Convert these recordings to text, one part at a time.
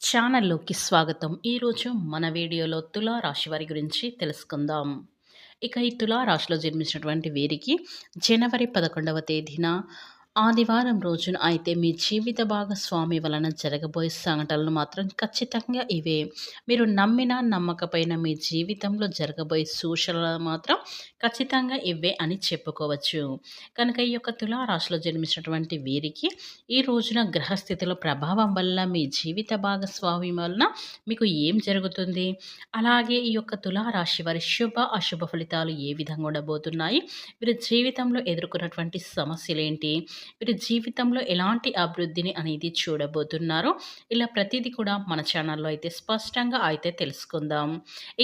ఛానల్లోకి స్వాగతం. ఈరోజు మన వీడియోలో తులా రాశి వారి గురించి తెలుసుకుందాం. ఇక ఈ తులా రాశిలో జన్మించినటువంటి వీరికి జనవరి పదకొండవ తేదీన ఆదివారం రోజున అయితే మీ జీవిత భాగస్వామి వలన జరగబోయే సంఘటనలు మాత్రం ఖచ్చితంగా ఇవే. మీరు నమ్మిన నమ్మకపోయినా మీ జీవితంలో జరగబోయే సూచనలు మాత్రం ఖచ్చితంగా ఇవే అని చెప్పుకోవచ్చు. కనుక ఈ యొక్క తులారాశిలో జన్మించినటువంటి వీరికి ఈ రోజున గ్రహస్థితుల ప్రభావం వల్ల మీ జీవిత భాగస్వామి వలన మీకు ఏం జరుగుతుంది? అలాగే ఈ యొక్క తులారాశి వారి శుభ అశుభ ఫలితాలు ఏ విధంగా ఉండబోతున్నాయి? వీరి జీవితంలో ఎదుర్కొన్నటువంటి సమస్యలు ఏంటి? వీరి జీవితంలో ఎలాంటి అభివృద్ధిని అనేది చూడబోతున్నారో ఇలా ప్రతిదీ కూడా మన ఛానల్లో అయితే స్పష్టంగా అయితే తెలుసుకుందాం.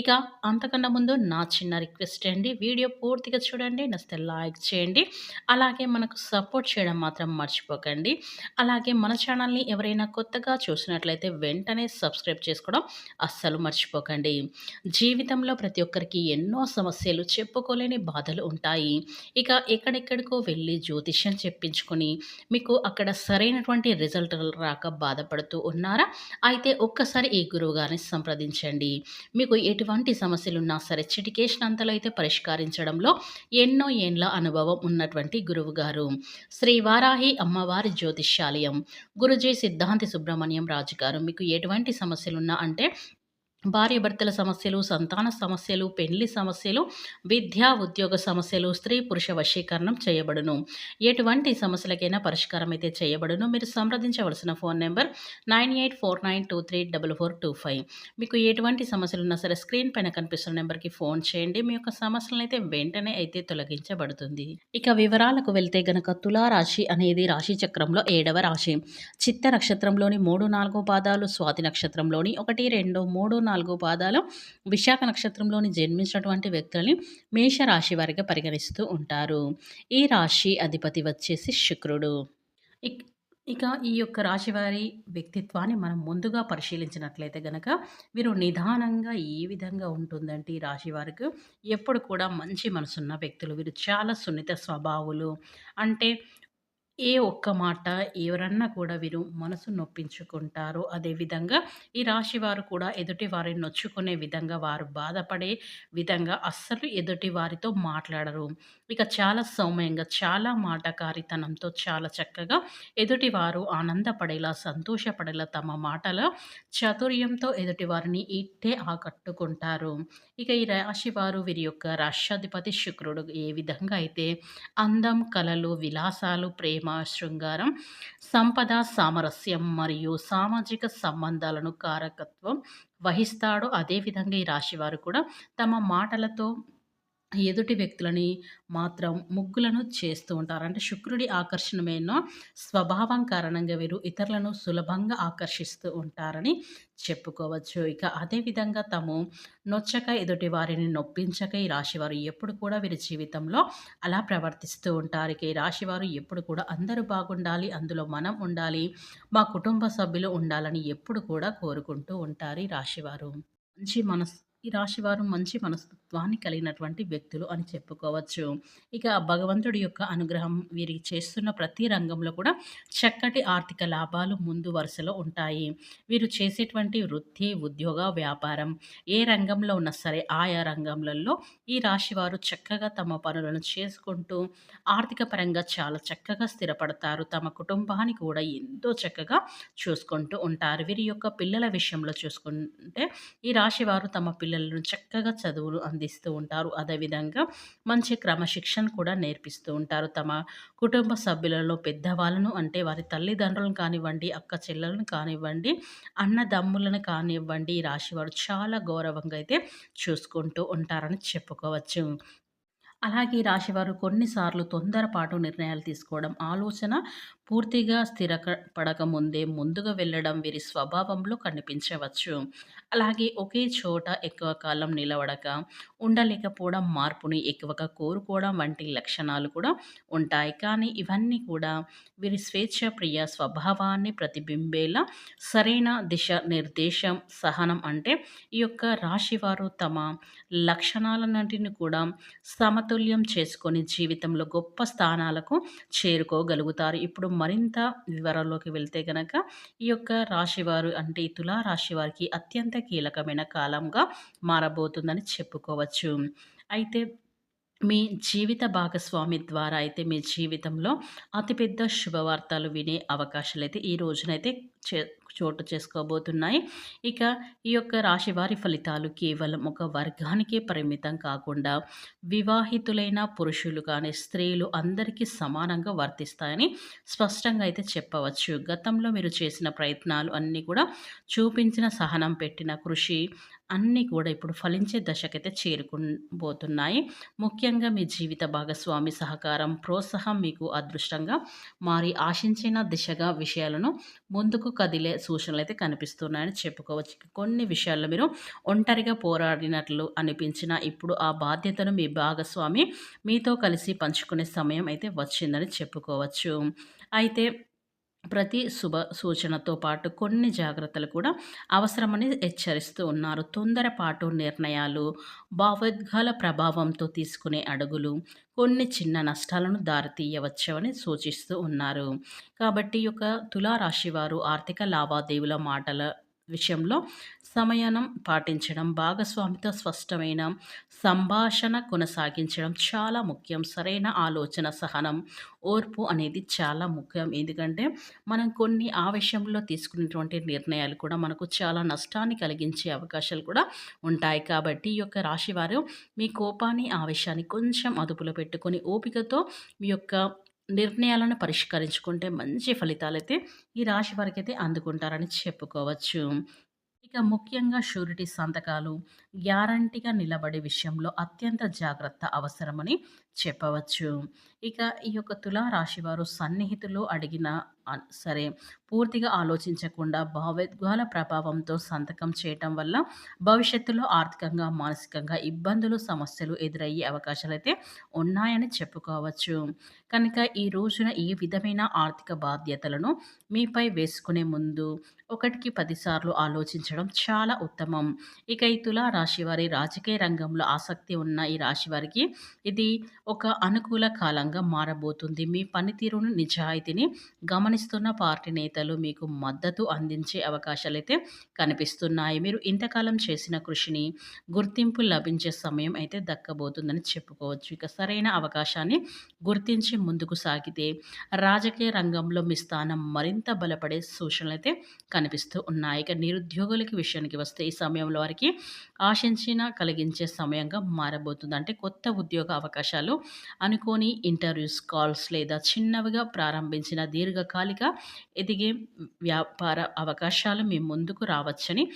ఇక అంతకన్నా ముందు నా చిన్న రిక్వెస్ట్ అండి వీడియో పూర్తిగా చూడండి నస్తే లైక్ చేయండి అలాగే మనకు సపోర్ట్ చేయడం మాత్రం మర్చిపోకండి. అలాగే మన ఛానల్ని ఎవరైనా కొత్తగా చూసినట్లయితే వెంటనే సబ్స్క్రైబ్ చేసుకోవడం అస్సలు మర్చిపోకండి. జీవితంలో ప్రతి ఒక్కరికి ఎన్నో సమస్యలు చెప్పుకోలేని బాధలు ఉంటాయి. ఇక ఎక్కడెక్కడికో వెళ్ళి జ్యోతిష్యం చెప్పించుకో చేసుకుని మీకు అక్కడ సరైనటువంటి రిజల్ట్ రాక బాధపడుతూ ఉన్నారా? అయితే ఒక్కసారి ఈ గురువు గారిని సంప్రదించండి. మీకు ఎటువంటి సమస్యలు ఉన్నా సరే చిటికేషన్ అంతలో అయితే పరిష్కరించడంలో ఎన్నో ఏండ్ల అనుభవం ఉన్నటువంటి గురువు గారు శ్రీ వారాహి అమ్మవారి జ్యోతిష్యాలయం. గురుజీ సిద్ధాంతి సుబ్రహ్మణ్యం రాజు గారు మీకు ఎటువంటి సమస్యలున్నా అంటే భార్యాభర్తల సమస్యలు సంతాన సమస్యలు పెళ్ళి సమస్యలు విద్యా ఉద్యోగ సమస్యలు స్త్రీ పురుష వశీకరణం చేయబడును. ఎటువంటి సమస్యలకైనా పరిష్కారం అయితే చేయబడును. మీరు సంప్రదించవలసిన phone number nine eight four nine two three double four two five. మీకు ఎటువంటి సమస్యలు ఉన్నా సరే స్క్రీన్ పైన కనిపిస్తున్న నెంబర్కి ఫోన్ చేయండి. మీ యొక్క సమస్యలను అయితే వెంటనే అయితే తొలగించబడుతుంది. ఇక వివరాలకు వెళ్తే గనక తులారాశి అనేది రాశి చక్రంలో ఏడవ రాశి. చిత్త నక్షత్రంలోని మూడు నాలుగు పాదాలు స్వాతి నక్షత్రంలోని ఒకటి రెండు మూడు నాలుగు నాలుగో పాదాలు విశాఖ నక్షత్రంలోని జన్మించినటువంటి వ్యక్తులని మేషరాశి వారిగా పరిగణిస్తూ ఉంటారు. ఈ రాశి అధిపతి వచ్చేసి శుక్రుడు. ఇక ఈ యొక్క రాశివారి వ్యక్తిత్వాన్ని మనం ముందుగా పరిశీలించినట్లయితే గనక వీరు నిదానంగా ఏ విధంగా ఉంటుందంటే ఈ రాశి వారికి ఎప్పుడు కూడా మంచి మనసున్న వ్యక్తులు. వీరు చాలా సున్నిత స్వభావులు. అంటే ఏ ఒక్క మాట ఎవరన్నా కూడా వీరు మనసు నొప్పించుకుంటారు. అదేవిధంగా ఈ రాశి వారు కూడా ఎదుటి వారిని నొచ్చుకునే విధంగా వారు బాధపడే విధంగా అస్సలు ఎదుటి వారితో మాట్లాడరు. ఇక చాలా సౌమ్యంగా చాలా మాటకారితనంతో చాలా చక్కగా ఎదుటి వారు ఆనందపడేలా సంతోషపడేలా తమ మాటల చాతుర్యంతో ఎదుటి వారిని ఇట్టే ఆకట్టుకుంటారు. ఇక ఈ రాశి వారు వీరి యొక్క రాష్ట్రాధిపతి శుక్రుడు ఏ విధంగా అయితే అందం కళలు విలాసాలు ప్రేమ ప్రేమ శృంగారం సంపద సామరస్యం మరియు సామాజిక సంబంధాలను కారకత్వం వహిస్తాడో. అదేవిధంగా ఈ రాశివారు కూడా తమ మాటలతో ఎదుటి వ్యక్తులని మాత్రం ముగ్గులను చేస్తూ ఉంటారు. అంటే శుక్రుడి ఆకర్షణమైన స్వభావం కారణంగా వీరు ఇతరులను సులభంగా ఆకర్షిస్తూ ఉంటారని చెప్పుకోవచ్చు. ఇక అదేవిధంగా తాము నొచ్చక ఎదుటి వారిని నొప్పించక ఈ రాశివారు ఎప్పుడు కూడా వీరి జీవితంలో అలా ప్రవర్తిస్తూ ఉంటారు. ఇక ఈ రాశివారు ఎప్పుడు కూడా అందరూ బాగుండాలి అందులో మనం ఉండాలి మా కుటుంబ సభ్యులు ఉండాలని ఎప్పుడు కూడా కోరుకుంటూ ఉంటారు ఈ రాశివారు. మంచి మనస్ ఈ రాశివారు మంచి తత్వాన్ని కలిగినటువంటి వ్యక్తులు అని చెప్పుకోవచ్చు. ఇక భగవంతుడి యొక్క అనుగ్రహం వీరికి చేస్తున్న ప్రతి రంగంలో కూడా చక్కటి ఆర్థిక లాభాలు ముందు వరుసలో ఉంటాయి. వీరు చేసేటువంటి వృత్తి ఉద్యోగ వ్యాపారం ఏ రంగంలో ఉన్నా సరే ఆయా రంగంలలో ఈ రాశివారు చక్కగా తమ పనులను చేసుకుంటూ ఆర్థిక పరంగా చాలా చక్కగా స్థిరపడతారు. తమ కుటుంబాన్ని కూడా ఎంతో చక్కగా చూసుకుంటూ ఉంటారు. వీరి యొక్క పిల్లల విషయంలో చూసుకుంటే ఈ రాశివారు తమ పిల్లలను చక్కగా చదువులు అందిస్తూ ఉంటారు. అదేవిధంగా మంచి క్రమశిక్షణ కూడా నేర్పిస్తూ ఉంటారు. తమ కుటుంబ సభ్యులలో పెద్దవాళ్ళను అంటే వారి తల్లిదండ్రులను కానివ్వండి అక్క చెల్లెలను కానివ్వండి అన్నదమ్ములను కానివ్వండి ఈ రాశివారు చాలా గౌరవంగా అయితే చూసుకుంటూ ఉంటారని చెప్పుకోవచ్చు. అలాగే రాశివారు కొన్నిసార్లు తొందరపాటు నిర్ణయాలు తీసుకోవడం ఆలోచన పూర్తిగా స్థిరపడక ముందే ముందుగా వెళ్ళడం వీరి స్వభావంలో కనిపించవచ్చు. అలాగే ఒకే చోట ఎక్కువ కాలం నిలబడక ఉండలేకపోవడం మార్పుని ఎక్కువగా కోరుకోవడం వంటి లక్షణాలు కూడా ఉంటాయి. కానీ ఇవన్నీ కూడా వీరి స్వేచ్ఛ ప్రియ స్వభావాన్ని ప్రతిబింబేలా సరైన దిశ నిర్దేశం సహనం అంటే ఈ యొక్క రాశివారు తమ లక్షణాలన్నింటిని కూడా సమతుల్యం చేసుకొని జీవితంలో గొప్ప స్థానాలకు చేరుకోగలుగుతారు. ఇప్పుడు మరింత వివరాల్లోకి వెళ్తే గనక ఈ యొక్క రాశివారు అంటే ఈ తులా రాశి వారికి అత్యంత కీలకమైన కాలంగా మారబోతుందని చెప్పుకోవచ్చు. అయితే మీ జీవిత భాగస్వామి ద్వారా అయితే మీ జీవితంలో అతిపెద్ద శుభవార్తలు వినే అవకాశాలు అయితే ఈ రోజునైతే చే చోటు చేసుకోబోతున్నాయి. ఇక ఈ యొక్క రాశి వారి ఫలితాలు కేవలం ఒక వర్గానికే పరిమితం కాకుండా వివాహితులైన పురుషులు కానీ స్త్రీలు అందరికీ సమానంగా వర్తిస్తాయని స్పష్టంగా అయితే చెప్పవచ్చు. గతంలో మీరు చేసిన ప్రయత్నాలు అన్నీ కూడా చూపించిన సహనం పెట్టిన కృషి అన్నీ కూడా ఇప్పుడు ఫలించే దశకైతే చేరుకుపోతున్నాయి ముఖ్యంగా మీ జీవిత భాగస్వామి సహకారం ప్రోత్సాహం మీకు అదృష్టంగా మారి ఆశించిన దిశగా విషయాలను ముందుకు కదిలే సూచనలు అయితే కనిపిస్తున్నాయని చెప్పుకోవచ్చు. కొన్ని విషయాల్లో మీరు ఒంటరిగా పోరాడినట్లు అనిపించిన ఇప్పుడు ఆ బాధ్యతను మీ భాగస్వామి మీతో కలిసి పంచుకునే సమయం అయితే వచ్చిందని చెప్పుకోవచ్చు. అయితే ప్రతి శుభ సూచనతో పాటు కొన్ని జాగ్రత్తలు కూడా అవసరమని హెచ్చరిస్తూ ఉన్నారు. తొందరపాటు నిర్ణయాలు భావోద్గాల ప్రభావంతో తీసుకునే అడుగులు కొన్ని చిన్న నష్టాలను దారితీయవచ్చని సూచిస్తూ ఉన్నారు. కాబట్టి యొక్క తులారాశి వారు ఆర్థిక లావాదేవీల మాటల విషయంలో సమయనం పాటించడం భాగస్వామితో స్పష్టమైన సంభాషణ కొనసాగించడం చాలా ముఖ్యం. సరైన ఆలోచన సహనం ఓర్పు అనేది చాలా ముఖ్యం. ఎందుకంటే మనం కొన్ని ఆవేశంలో తీసుకునేటువంటి నిర్ణయాలు కూడా మనకు చాలా నష్టాన్ని కలిగించే అవకాశాలు కూడా ఉంటాయి. కాబట్టి ఈ యొక్క రాశివారు మీ కోపాన్ని ఆవేశాన్ని కొంచెం అదుపులో పెట్టుకొని ఓపికతో మీ యొక్క నిర్ణయాలను పరిష్కరించుకుంటే మంచి ఫలితాలైతే ఈ రాశి వారికి అయితే అందుకుంటారని చెప్పుకోవచ్చు. ఇక ముఖ్యంగా షూరిటీ సంతకాలు గ్యారంటీగా నిలబడే విషయంలో అత్యంత జాగ్రత్త అవసరమని చెప్పవచ్చు. ఇక ఈ యొక్క తులారాశి వారు సన్నిహితులు అడిగిన సరే పూర్తిగా ఆలోచించకుండా భావోద్వాల ప్రభావంతో సంతకం చేయటం వల్ల భవిష్యత్తులో ఆర్థికంగా మానసికంగా ఇబ్బందులు సమస్యలు ఎదురయ్యే అవకాశాలు అయితే ఉన్నాయని చెప్పుకోవచ్చు. కనుక ఈ రోజున ఈ విధమైన ఆర్థిక బాధ్యతలను మీపై వేసుకునే ముందు ఒకటికి పదిసార్లు ఆలోచించడం చాలా ఉత్తమం. ఇక ఈ తులా రాశి వారి రాజకీయ రంగంలో ఆసక్తి ఉన్న ఈ రాశి వారికి ఇది ఒక అనుకూల కాలంగా మారబోతుంది. మీ పనితీరును నిజాయితీని గమనిస్తున్న పార్టీ నేతలు మీకు మద్దతు అందించే అవకాశాలు అయితే కనిపిస్తున్నాయి. మీరు ఇంతకాలం చేసిన కృషిని గుర్తింపు లభించే సమయం అయితే దక్కబోతుందని చెప్పుకోవచ్చు. ఇక సరైన అవకాశాన్ని గుర్తించి ముందుకు సాగితే రాజకీయ రంగంలో మీ స్థానం మరింత బలపడే సూచనలు అయితే కనిపిస్తూ ఉన్నాయి. ఇక నిరుద్యోగులకి విషయానికి వస్తే ఈ సమయంలో వారికి ఆశించిన కలిగించే సమయంగా మారబోతుంది. అంటే కొత్త ఉద్యోగ అవకాశాలు అనుకోని ఇంటర్వ్యూస్ కాల్స్ లేదా చిన్నవిగా ప్రారంభించిన దీర్ఘకాలిక ఎదిగే వ్యాపార అవకాశాలు మీ ముందుకు రావచ్చని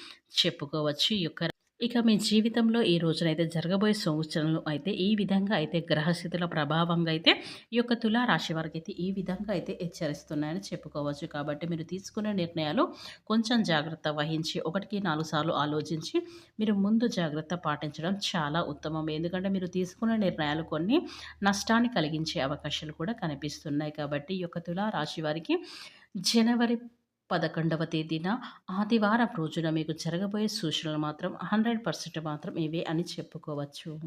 చెప్పుకోవచ్చు. ఈ యొక్క ఇక మీ జీవితంలో ఈ రోజునైతే జరగబోయే సంవత్సరంలో అయితే ఈ విధంగా అయితే గ్రహస్థితుల ప్రభావంగా అయితే ఈ యొక్క తులా రాశి వారికి అయితే ఈ విధంగా అయితే హెచ్చరిస్తున్నాయని చెప్పుకోవచ్చు. కాబట్టి మీరు తీసుకునే నిర్ణయాలు కొంచెం జాగ్రత్త వహించి ఒకటికి నాలుగు సార్లు ఆలోచించి మీరు ముందు జాగ్రత్త పాటించడం చాలా ఉత్తమం. ఎందుకంటే మీరు తీసుకునే నిర్ణయాలు కొన్ని నష్టాన్ని కలిగించే అవకాశాలు కూడా కనిపిస్తున్నాయి. కాబట్టి ఈ యొక్క తులా రాశి వారికి జనవరి పదకొండవ తేదీన ఆదివారం రోజున మీకు జరగబోయే సూచనలు మాత్రం హండ్రెడ్ పర్సెంట్ మాత్రం ఇవే అని చెప్పుకోవచ్చు.